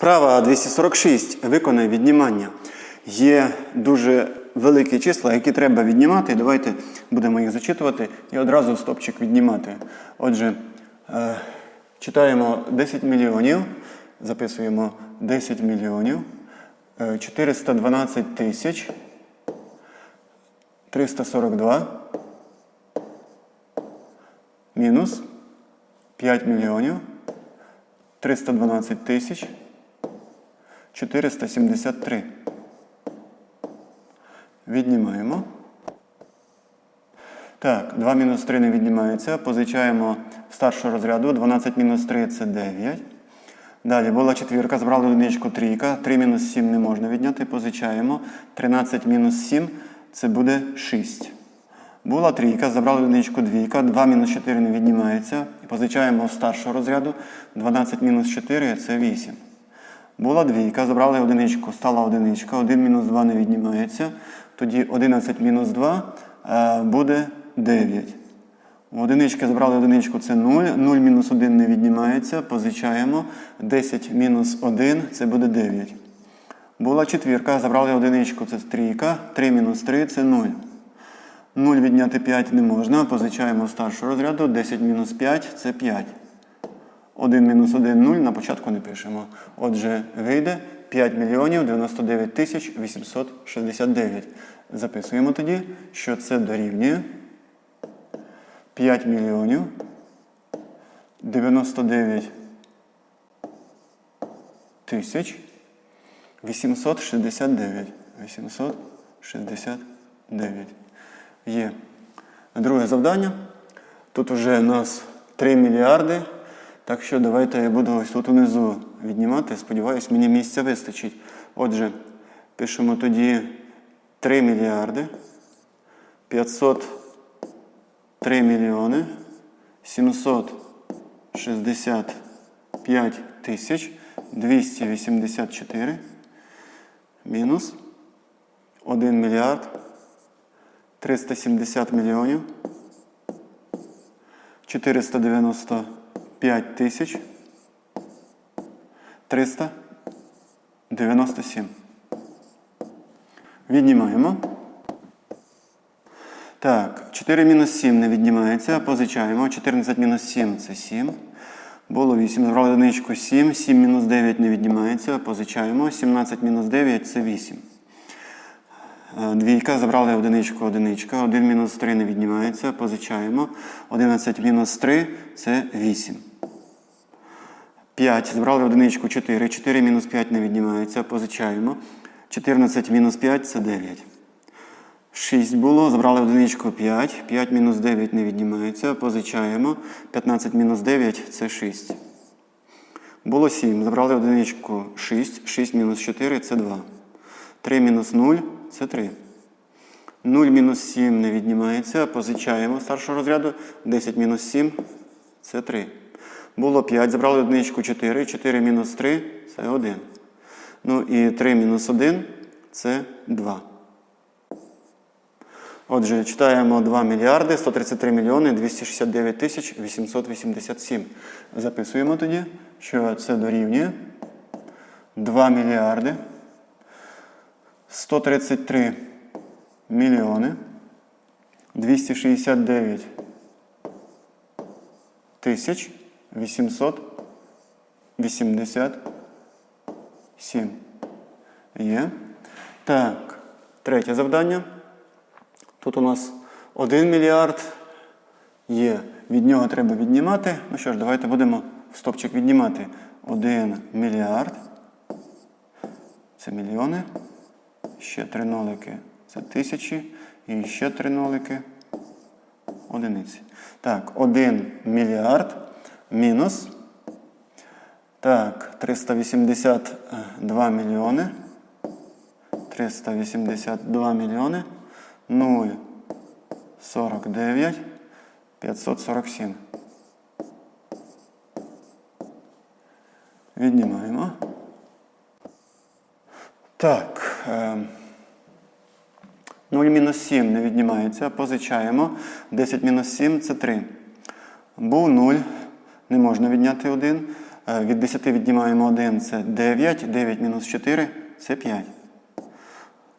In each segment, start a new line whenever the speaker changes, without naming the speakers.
Вправа 246. Виконай віднімання. Є дуже великі числа, які треба віднімати. Давайте будемо їх зачитувати і одразу стопчик віднімати. Отже, е, читаємо 10 мільйонів, записуємо 10 мільйонів, е, 412 тисяч, 342 мінус 5 мільйонів, 312 тисяч, 473. Віднімаємо. Так, 2 мінус 3 не віднімається. Позичаємо старшого розряду. 12 мінус 3 це 9. Далі була четвірка, збрали одиничку трійка. 3 мінус 7 не можна відняти. Позичаємо. 13 мінус 7 це буде 6. Була трійка, забрали одиничку двійка. 2 мінус 4 не віднімається. Позичаємо старшого розряду. 12 мінус 4 це 8. Була двійка, забрали одиничку, стала одиничка. 1 мінус 2 не віднімається. Тоді 11 мінус 2 е, буде 9. У одинички забрали одиничку, це 0. 0 мінус 1 не віднімається. Позичаємо. 10 мінус 1 це буде 9. Була четвірка, забрали одиничку, це трійка. 3 мінус 3 це 0. 0 відняти 5 не можна. Позичаємо старшого розряду. 10 мінус 5 це 5. 1 мінус 1 0 на початку не пишемо. Отже, вийде 5 мільйонів 99 тисяч 869. Записуємо тоді, що це дорівнює 5 мільйонів 99 тисяч 869. 869. Є. Друге завдання. Тут вже у нас 3 мільярди. Так що давайте я буду ось тут унизу віднімати. Сподіваюсь, мені місця вистачить. Отже, пишемо тоді 3 мільярди 503 мільйони 765 тисяч 284 мінус 1 мільярд 370 мільйонів 490 5397. Віднімаємо. Так, 4 мінус 7 не віднімається. Позичаємо. 14 мінус 7 це 7. Було 8. Брали одиничку 7. 7 мінус 9 не віднімається. Позичаємо. 17 мінус 9 це 8. Е, двійка. Забрали одиничку одиничка. 1 мінус 3 не віднімається. Позичаємо. 11 мінус 3 це 8. 5. Забрали одиничку 4. 4 мінус 5 не віднімається. Позичаємо. 14 мінус 5 це 9. 6 було. Забрали одиничку 5. 5 мінус 9 не віднімається. Позичаємо. 15 мінус 9 це 6. Було 7. Забрали одиничку 6. 6 мінус 4 це 2. 3 мінус 0 це 3. 0 мінус 7 не віднімається. Позичаємо старшого розряду. 10 мінус 7 це 3. Було 5. Забрали одиничку 4. 4 мінус 3 це 1. Ну і 3 мінус 1 це 2. Отже, читаємо 2 мільярди 133 мільйони 269 тисяч 887. Записуємо тоді, що це дорівнює 2 мільярди 133 мільйони 269 тисяч 887. Є. Так, третє завдання. Тут у нас 1 мільярд є. Від нього треба віднімати. Ну що ж, давайте будемо в стопчик віднімати. 1 мільярд. Це мільйони. Ще три нолики. Це тисячі. І ще три нолики. Одиниці. Так, 1 мільярд мінус. Так, 382 мільйони. 382 мільйони. 0, 49, 547. Віднімаємо. Так. Е, 0 мінус 7 не віднімається. Позичаємо. 10 мінус 7 це 3. Був 0. Не можна відняти 1. Е, Від 10 віднімаємо 1 це 9, 9 мінус 4 це 5.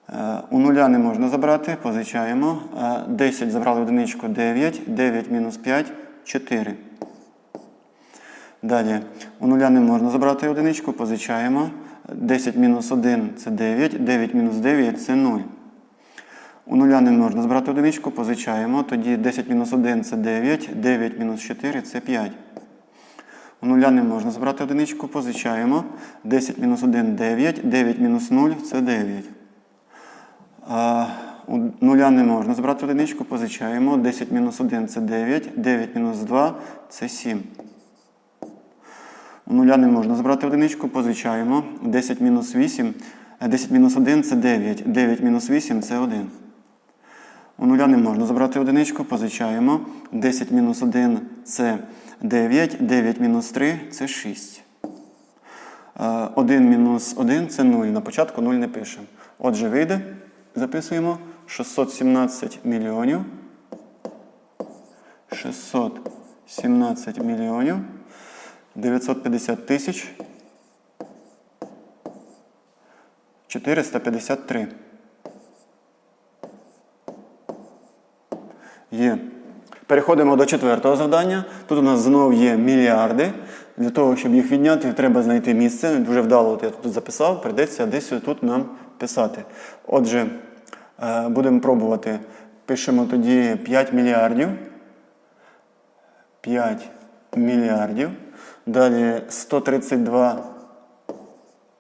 Е, У нуля не можна забрати, позичаємо. Е, 10 забрали одиничку 9, 9 мінус 5 4. Далі у нуля не можна забрати одиничку, позичаємо. 10 мінус 1 це 9, 9 мінус 9 це 0. У нуля не можна збирати одиничку, позичаємо. Тоді 10 мінус 1 це 9, 9 мінус 4 це 5. У нуля не можна збирати одиничку, позичаємо. 10 мінус 1 9, 9 мінус 0 це 9. А, у нуля не можна збирати одиничку, позичаємо. 10 мінус 1 це 9, 9 мінус 2 це 7. У нуля не можна збирати одиничку, позичаємо. 10 мінус 8, е, 10 мінус 1 це 9, 9 мінус 8 це 1. У нуля не можна забрати одиничку, позичаємо. 10 мінус 1 це 9, 9 мінус 3 це 6. 1 мінус 1 це 0. На початку 0 не пишемо. Отже, вийде, записуємо 617 мільйонів. 617 мільйонів 950 тисяч 453. Є. Переходимо до четвертого завдання. Тут у нас знову є мільярди. Для того, щоб їх відняти, треба знайти місце. Дуже вдало от я тут записав, прийдеться десь тут нам писати. Отже, е, будемо пробувати. Пишемо тоді 5 мільярдів. 5 мільярдів. Далі 132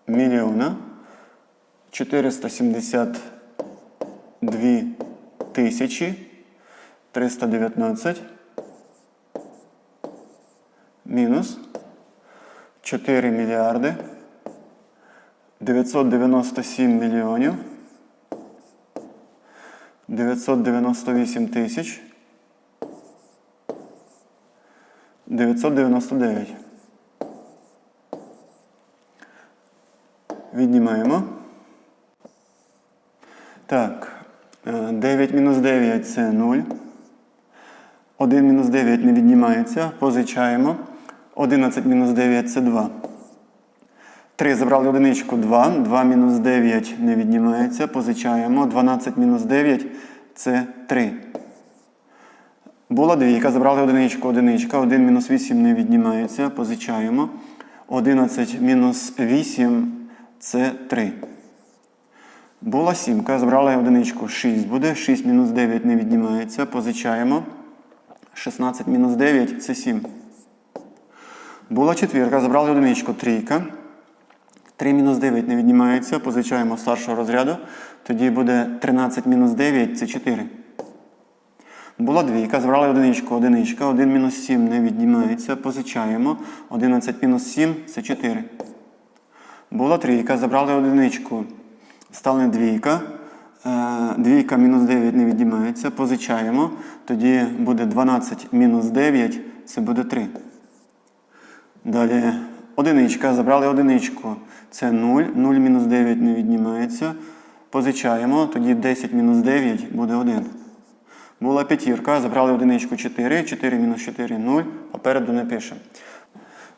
мільйона. 472 тисячі. 319 мінус 4 мільярди 997 мільйонів 998 тисяч 999. Віднімаємо. Так, е, 9 мінус 9 це 0. 1 мінус 9 не віднімається. Позичаємо. 11 мінус 9 це 2. 3 забрали одиничку 2. 2 мінус 9 не віднімається. Позичаємо. 12 мінус 9 це 3. Була двійка, забрали одиничку, одиничка. 1 мінус 8 не віднімається. Позичаємо. 11 мінус 8 це 3. Була сімка, забрали одиничку 6 буде. 6 мінус 9 не віднімається. Позичаємо. 16 мінус 9 це 7. Була четвірка, забрали одиничку трійка. 3 мінус 9 не віднімається. Позичаємо старшого розряду. Тоді буде 13 мінус 9 це 4. Була двійка, забрали одиничку, одиничка. 1 мінус 7 не віднімається. Позичаємо. 11 мінус 7 це 4. Була трійка, забрали одиничку. Стане двійка. Е, Двійка мінус 9 не віднімається. Позичаємо. Тоді буде 12 мінус 9, це буде 3. Далі одиничка. Забрали одиничку. Це 0. 0 мінус 9 не віднімається. Позичаємо. Тоді 10 мінус 9 буде 1. Була п'ятірка. Забрали одиничку 4. 4 мінус 4 0. Попереду не пишемо.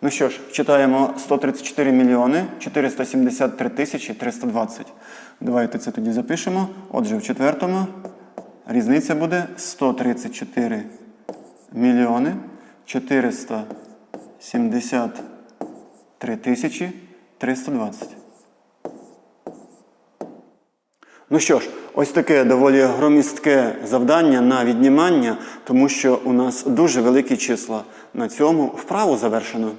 Ну що ж, читаємо 134 мільйони 473 тисячі 320. Давайте це тоді запишемо. Отже, в четвертому різниця буде 134 мільйони 473 тисячі 320. Ну що ж, ось таке доволі громістке завдання на віднімання, тому що у нас дуже великі числа. На цьому вправу завершено.